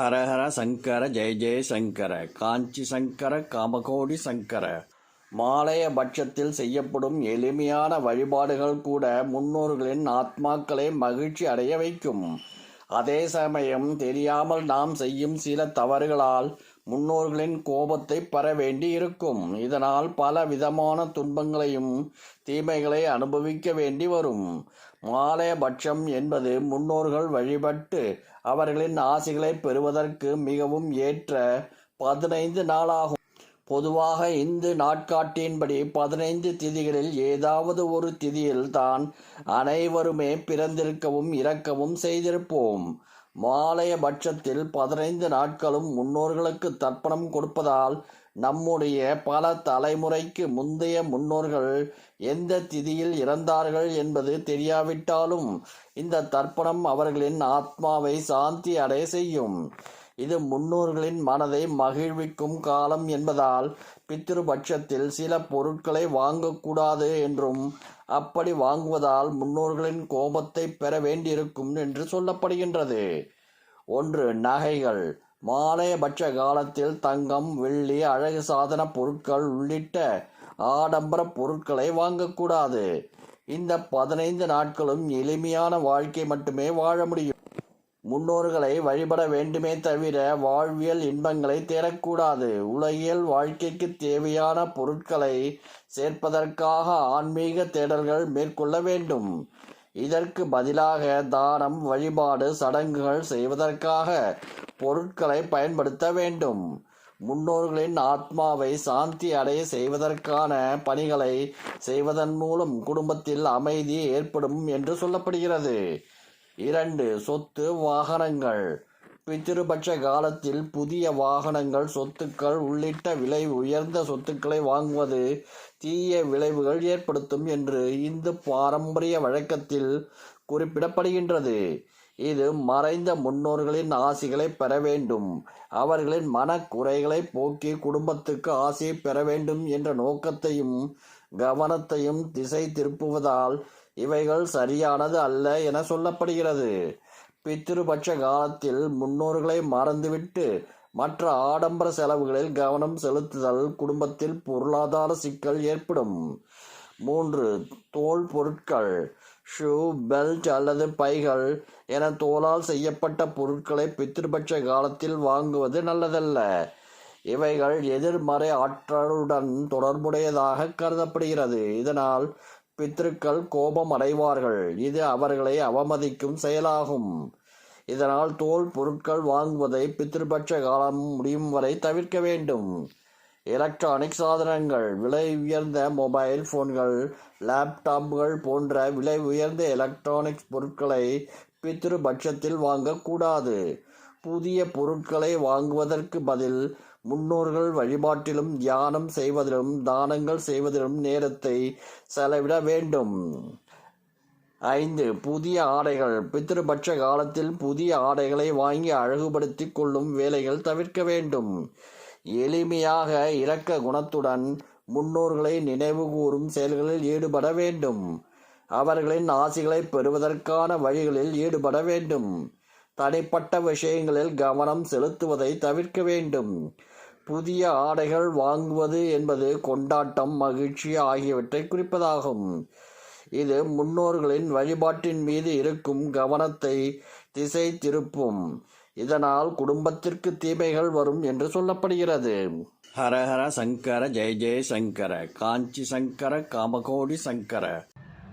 ஹரஹர சங்கர ஜெய ஜெய சங்கர காஞ்சி சங்கர காமகோடி சங்கர. மாலைய பட்சத்தில் செய்யப்படும் எளிமையான வழிபாடுகள் கூட முன்னோர்களின் ஆத்மாக்களை மகிழ்ச்சி அடைய வைக்கும். அதே சமயம் தெரியாமல் நாம் செய்யும் சில தவறுகளால் முன்னோர்களின் கோபத்தை பெற வேண்டி இருக்கும். இதனால் பல விதமான துன்பங்களையும் தீமைகளை அனுபவிக்க வேண்டி வரும். மாலைய பட்சம் என்பது முன்னோர்கள் வழிபட்டு அவர்களின் ஆசைகளை பெறுவதற்கு மிகவும் ஏற்ற பதினைந்து நாளாகும். பொதுவாக இந்து நாட்காட்டியின்படி பதினைந்து திதிகளில் ஏதாவது ஒரு திதியில் தான் அனைவருமே பிறந்திருக்கவும் இறக்கவும் செய்திருப்போம். மாலைய பட்சத்தில் பதினைந்து நாட்களும் முன்னோர்களுக்கு தர்ப்பணம் கொடுப்பதால் நம்முடைய பல தலைமுறைக்கு முந்தைய முன்னோர்கள் எந்த திதியில் இறந்தார்கள் என்பது தெரியாவிட்டாலும் இந்த தர்ப்பணம் அவர்களின் ஆத்மாவை சாந்தி அடைய செய்யும். இது முன்னோர்களின் மனதை மகிழ்விக்கும் காலம் என்பதால் பித்திருபட்சத்தில் சில பொருட்களை வாங்கக்கூடாது என்றும் அப்படி வாங்குவதால் முன்னோர்களின் கோபத்தை பெற வேண்டியிருக்கும் என்று சொல்லப்படுகின்றது. ஒன்று நகைகள். மாலையபட்ச காலத்தில் தங்கம் வெள்ளி அழகு சாதன பொருட்கள் உள்ளிட்ட ஆடம்பர பொருட்களை வாங்கக்கூடாது. இந்த பதினைந்து நாட்களும் எளிமையான வாழ்க்கை மட்டுமே வாழ முடியும். முன்னோர்களை வழிபட வேண்டுமே தவிர வாழ்வியல் இன்பங்களை தேடக்கூடாது. உலகியல் வாழ்க்கைக்கு தேவையான பொருட்களை சேர்ப்பதற்காக ஆன்மீக தேடல்கள் மேற்கொள்ள வேண்டும். இதற்கு பதிலாக தானம் வழிபாடு சடங்குகள் செய்வதற்காக பொருட்களை பயன்படுத்த வேண்டும். முன்னோர்களின் ஆத்மாவை சாந்தி அடைய செய்வதற்கான பணிகளை செய்வதன் மூலம் குடும்பத்தில் அமைதி ஏற்படும் என்று சொல்லப்படுகிறது. இரண்டு சொத்து வாகனங்கள். பித்திருபட்ச காலத்தில் புதிய வாகனங்கள் சொத்துக்கள் உள்ளிட்ட விலை உயர்ந்த சொத்துக்களை வாங்குவது தீய விளைவுகள் ஏற்படுத்தும் என்று இந்து பாரம்பரிய வழக்கத்தில் குறிப்பிடப்படுகின்றது. இது மறைந்த முன்னோர்களின் ஆசிகளை பெற வேண்டும். அவர்களின் மனக்குறைகளை போக்கி குடும்பத்துக்கு ஆசையை பெற வேண்டும் என்ற நோக்கத்தையும் கவனத்தையும் திசை திருப்புவதால் இவைகள் சரியானது அல்ல என சொல்லப்படுகிறது. பித்திருபட்ச காலத்தில் முன்னோர்களை மறந்துவிட்டு மற்ற ஆடம்பர செலவுகளில் கவனம் செலுத்துதல் குடும்பத்தில் பொருளாதார சிக்கல் ஏற்படும். மூன்று தோல் பொருட்கள் ஷூ பெல்ட் அல்லது பைகள் என தோலால் செய்யப்பட்ட பொருட்களை பித்திருபட்ச காலத்தில் வாங்குவது நல்லதல்ல. இவைகள் எதிர்மறை ஆற்றலுடன் தொடர்புடையதாக கருதப்படுகிறது. இதனால் பித்திருக்கள் கோபம் அடைவார்கள் இது அவர்களை அவமதிக்கும் செயலாகும். இதனால் தோல் பொருட்கள் வாங்குவதை பித்திருபட்ச காலம் முடியும் வரை தவிர்க்க வேண்டும். எலக்ட்ரானிக் சாதனங்கள் விலை உயர்ந்த மொபைல் போன்கள் லேப்டாப்புகள் போன்ற விலை உயர்ந்த எலக்ட்ரானிக்ஸ் பொருட்களை பித்திருபட்சத்தில் வாங்கக்கூடாது. புதிய பொருட்களை வாங்குவதற்கு பதில் முன்னோர்கள் வழிபாட்டிலும் தியானம் செய்வதிலும் தானங்கள் செய்வதிலும் நேரத்தை செலவிட வேண்டும். ஐந்து புதிய ஆடைகள். பித்திருபட்ச காலத்தில் புதிய ஆடைகளை வாங்கி அழகுபடுத்தி கொள்ளும் வேலைகள் தவிர்க்க வேண்டும். எளிமையாக இரக்க குணத்துடன் முன்னோர்களை நினைவு கூறும் செயல்களில் ஈடுபட வேண்டும். அவர்களின் ஆசைகளை பெறுவதற்கான வழிகளில் ஈடுபட வேண்டும். தனிப்பட்ட விஷயங்களில் கவனம் செலுத்துவதை தவிர்க்க வேண்டும். புதிய ஆடைகள் வாங்குவது என்பது கொண்டாட்டம் மகிழ்ச்சி ஆகியவற்றை குறிப்பதாகும். இது முன்னோர்களின் வழிபாட்டின் மீது இருக்கும் கவனத்தை திசை திருப்பும் இதனால் குடும்பத்திற்கு தீமைகள் வரும் என்று சொல்லப்படுகிறது. ஹரஹர சங்கர ஜெய ஜெய சங்கர காஞ்சி சங்கர காமகோடி சங்கர.